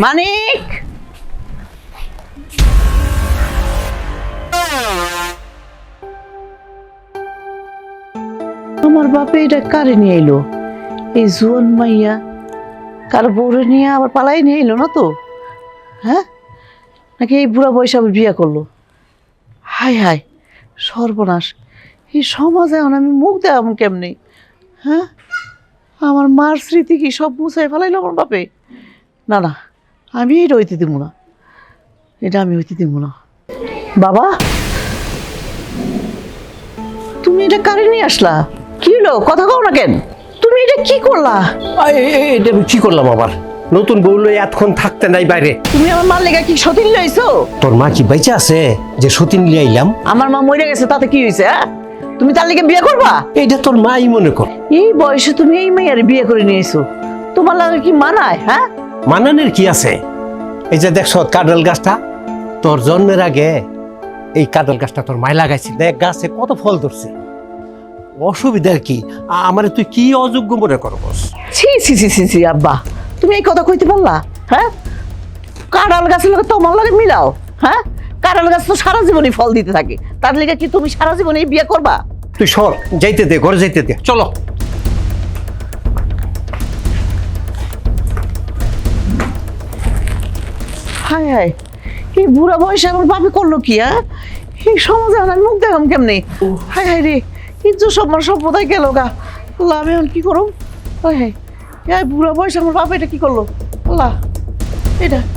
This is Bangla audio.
মানিক! আমার বাপে এটা কারে নিয়ে এলো? এই জুয়ান মাইয়া কার বউরে নিয়ে আবার পালাই নিয়ে এলো না তো? হ্যাঁ? নাকি এই বুড়া বয়সে বিয়ে করল? হায় হায়, সর্বনাশ। এই সমাজে এখন আমি মুখ দেওয়াম কেমনি? হ্যাঁ? আমার মার স্মৃতি কি সব মুছাই ফেলাইলো আমার বাপে? না না। আমি এটা হইতে দিব না। এটা আমি হইতে দিব না। বাবা! তুমি এটা কারে নিয়ে আসলা? কি হলো? কথা কও না কেন? তুমি এটা কি করলা? এটা আমি কি করলাম আবার? নতুন বউ লই এতক্ষণ থাকতে নাই বাইরে। তুমি আমার মার লেগা কি সতীন লইছো তোর মা কি বেঁচে আছে যে সতীন লিয়ে আইলাম? আমার মা মরে গেছে তাতে কি হয়েছে হ্যাঁ? তুমি তার লেগে বিয়ে করবা? এটা তোর মাই মনে কর। এই বয়সে তুমি এই মেয়ের বিয়ে করে নিয়েছো তোমার লাগে কি মানায় হ্যাঁ? মানানের কি আছে? এই যে দেখছ কাঁঠাল গাছটা? তোর জন্মের আগে এই কাঁঠাল গাছটা তোর মায় লাগাইছি। দেখ গাছে কত ফল ধরছে। অসুবিধার কি? আমার তুই কি অযোগ্য মনে করবস ছি ছি ছি ছি ছি আব্বা। তুমি এই কথা কইতে পারলা? হ্যাঁ? কাঁড়াল গাছের লোক তোমার লাগে মিলাও হ্যাঁ? কাঁড়াল গাছ তো সারা জীবনই ফল দিতে থাকে। তার লেগে কি তুমি সারা জীবন এই বিয়ে করবা? তুই সর যাইতে দে ঘরে যাইতে দে। চলো। হায় হায় এই বুড়া বয়সে আমার বাপে করল কি হ্যাঁ? এই সমাজে আমার মুখ দেখাম কেমনি? হায় হায় রে ইজ্জত সব আমার সভ্যতায় গেল গা। আল্লাহ আমি এখন কি করব হায় হায়। এই বুড়া বয়সে আমার বাপ এটা কি করল? আল্লাহ এটা